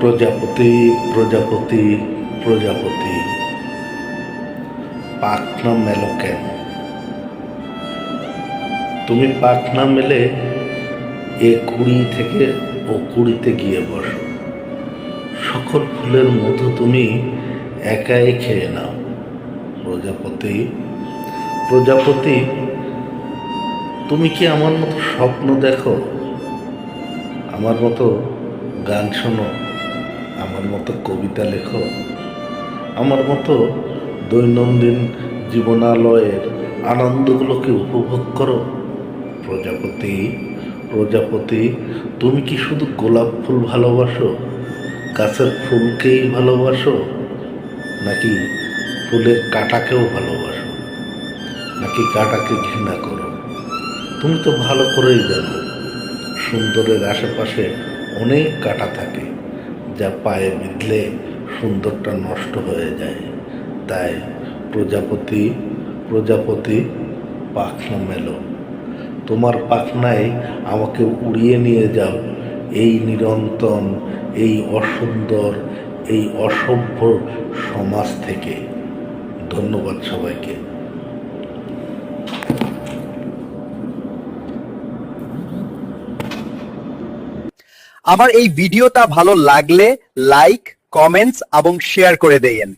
প্রজাপতি প্রজাপতি প্রজাপতি। পাখনা মেলো কেন? তুমি পাখনা মেলে এ কুড়ি থেকে ও কুড়িতে গিয়ে বসো। সকল ফুলের মধু তুমি একাই খেয়ে নাও। প্রজাপতি প্রজাপতি, তুমি কি আমার মতো স্বপ্ন দেখো? আমার মতো গান শোনো? আমার মতো কবিতা লেখো। আমার মতো দৈনন্দিন জীবনালয়ের আনন্দগুলোকে উপভোগ করো। প্রজাপতি প্রজাপতি, তুমি কি শুধু গোলাপ ফুল ভালোবাসো? গাছের ফুলকেই ভালোবাসো? নাকি ফুলের কাঁটাকেও ভালোবাসো? নাকি কাঁটাকে ঘৃণা করো? তুমি তো ভালো করেই জানো, সুন্দরের আশেপাশে অনেক কাঁটা থাকে। যা পায়ে বিঁধলে সুন্দরটা নষ্ট হয়ে যায়। তাই প্রজাপতি প্রজাপতি, পাখনা মেলো। তোমার পাখনায় আমাকে উড়িয়ে নিয়ে যাও। এই নিরন্তন এই অসুন্দর, এই অসভ্য সমাজ থেকে। ধন্যবাদ সবাইকে। আমার এই ভিডিওটা ভালো লাগলে লাইক কমেন্টস এবং শেয়ার করে দেন